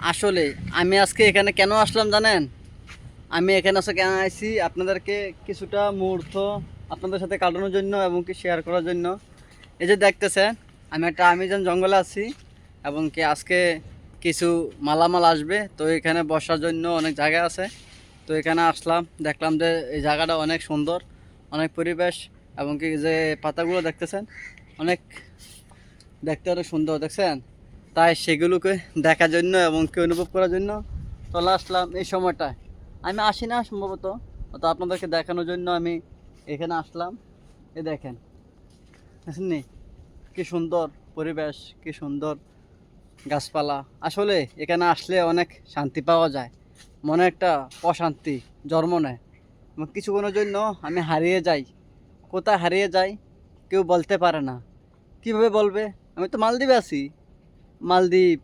আসলে, আমি আজকে এখানে কেন আসলাম জানেন? আমি এখানে আসলে কেন আইছি আপনাদেরকে কিছুটা মুহূর্ত আপনাদের সাথে কাটানোর জন্য এবং কি শেয়ার করার জন্য। এই যে দেখতেছেন, আমি একটা আমিজন জঙ্গলে আছি এবং কি আজকে কিছু মালামাল আসবে। তো এখানে বসার জন্য অনেক জায়গা আছে। তো এখানে আসলাম, দেখলাম যে এই জায়গাটা অনেক সুন্দর, অনেক পরিবেশ এবং কি যে পাতাগুলো দেখতেছেন, অনেক দেখতে অনেক সুন্দর, দেখছেন? তাই সেগুলোকে দেখার জন্য এবং কি অনুভব করার জন্য চলে আসলাম এই সময়টায়। আমি আসি না সম্ভবত তো আপনাদেরকে দেখানোর জন্য আমি এখানে আসলাম। এ দেখেন বুঝলেন কি সুন্দর পরিবেশ, কি সুন্দর গাছপালা। আসলে এখানে আসলে অনেক শান্তি পাওয়া যায়, মনে একটা অশান্তি, জন্ম নেয়। এবং কিছুক্ষণের জন্য আমি হারিয়ে যাই। কোথায় হারিয়ে যাই কেউ বলতে পারে না। কীভাবে বলবে? আমি তো মালদ্বীপে আছি। মালদ্বীপ